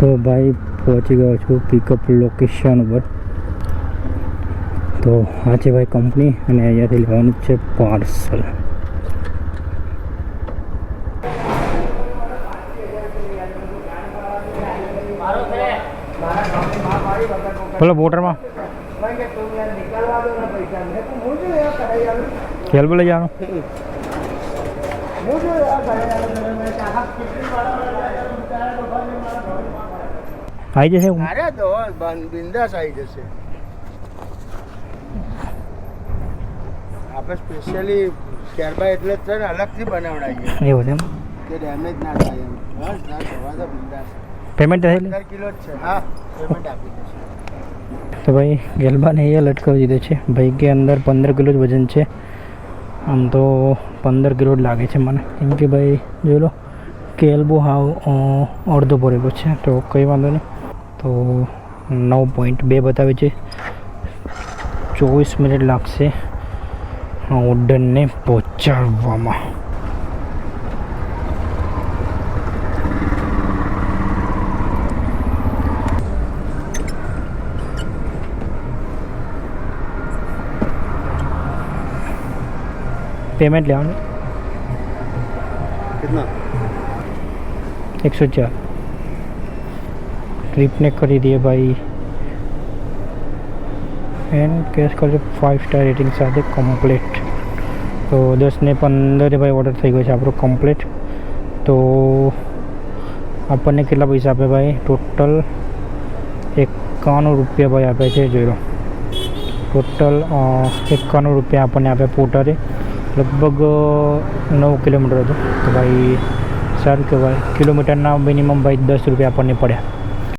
तो भाई पहुंची गया छु पिकअप लोकेशन पर तो आज भाई कंपनी अने यहाँ थी लेवा पार्सल बोलो बोटर में खेल बोले जाओ આવી જશે અરે તો બિંદાસ આવી જશે આપણે સ્પેશિયલી ત્યારબાદ એટલે જ છે અલગથી બનાવડાવીએ એવું એમ કે ડેમેજ ના થાય એમ બસ ના થવા તો બિંદાસ પેમેન્ટ થયેલ કિલો જ છે હા પેમેન્ટ આપી દેશે તો ભાઈ ગેલબાને એ લટકાવી દીધો છે ભાઈ કે અંદર પંદર કિલો જ વજન છે આમ તો પંદર કિલો જ લાગે છે મને કેમ કે ભાઈ જોઈ લો કે એલ્બો હાવ અડધો ભરેલો છે તો કંઈ વાંધો નહીં तो नौ पॉइंट बे बतावे चौबीस लग से ऑर्डर ने पहुँचाड़ पेमेंट लिया कितना एक सौ चार ड्रिप ने कर दिए भाई फ्रेंड कैश कर फाइव स्टार रेटिंग सारे कंप्लीट तो 10 से 15 भाई ऑर्डर થઈ ગયો છે આપણો કમ્પલેટ તો આપણે કેટલા પૈસા આપ્યા ભાઈ ટોટલ 51 રૂપિયો ભાઈ આપ્યા છે જો ટોટલ 51 રૂપિયો આપણે આપ્યા પોટરે લગભગ 9 કિલોમીટર હતો તો ભાઈ સાર કે કિલોમીટર ના মিনিমাম ભાઈ 10 રૂપિયો આપણે પડ્યા